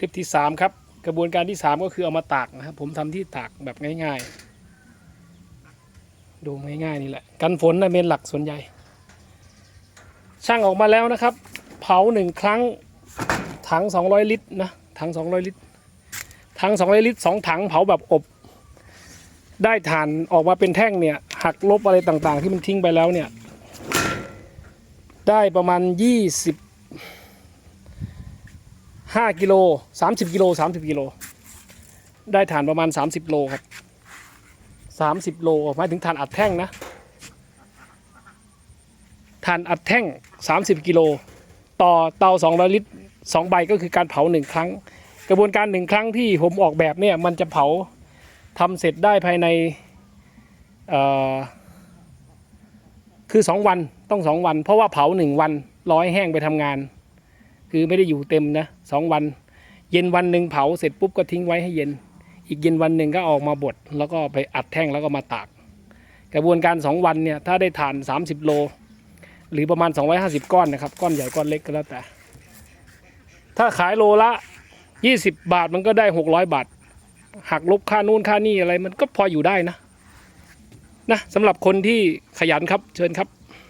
คลิปที่สามครับ กระบวนการที่สามก็คือเอามาตากนะครับ ผมทำที่ตากแบบง่ายๆ ดูง่ายๆนี่แหละ กันฝนนะเป็นหลักส่วนใหญ่ ช่างออกมาแล้วนะครับ เผาหนึ่งครั้งถัง 200 ลิตรนะถัง 200 ลิตรถัง 200 ลิตรสองถังเผาแบบอบ ได้ถ่านออกมาเป็นแท่งเนี่ย หักลบอะไรต่างๆ ที่มันทิ้งไปแล้วเนี่ย ได้ประมาณ 20 5กิโล30กิโล30กิโล ได้ถ่านประมาณ30โลครับ30โลหมายถึงถ่านอัดแท่งนะถ่านอัดแท่ง30กิโล ต่อเตา200ลิตร2ใบก็คือการเผา1ครั้ง กระบวนการ1ครั้งที่ผมออกแบบเนี่ยมันจะเผาทำเสร็จได้ภายในเอ่อคือ2วันต้อง2วัน เพราะว่าเผา1วันร้อยแห้งไปทำงาน คือไม่ได้อยู่เต็มนะสองวัน เย็นวันหนึ่งเผาเสร็จปุ๊บก็ทิ้งไว้ให้เย็น อีกเย็นวันหนึ่งก็ออกมาบดแล้วก็ไปอัดแท่งแล้วก็มาตาก กระบวนการ 2 วันเนี่ยถ้าได้ถ่าน 30 โล หรือประมาณ 250 ก้อนนะครับ ก้อนใหญ่ก้อนเล็กก็แล้วแต่ ถ้าขายโลละ 20 บาทมันก็ได้ 600 บาทหักลบค่านู่นค่านี่อะไรมันก็พออยู่ได้นะนะสำหรับคนที่ขยันครับเชิญครับ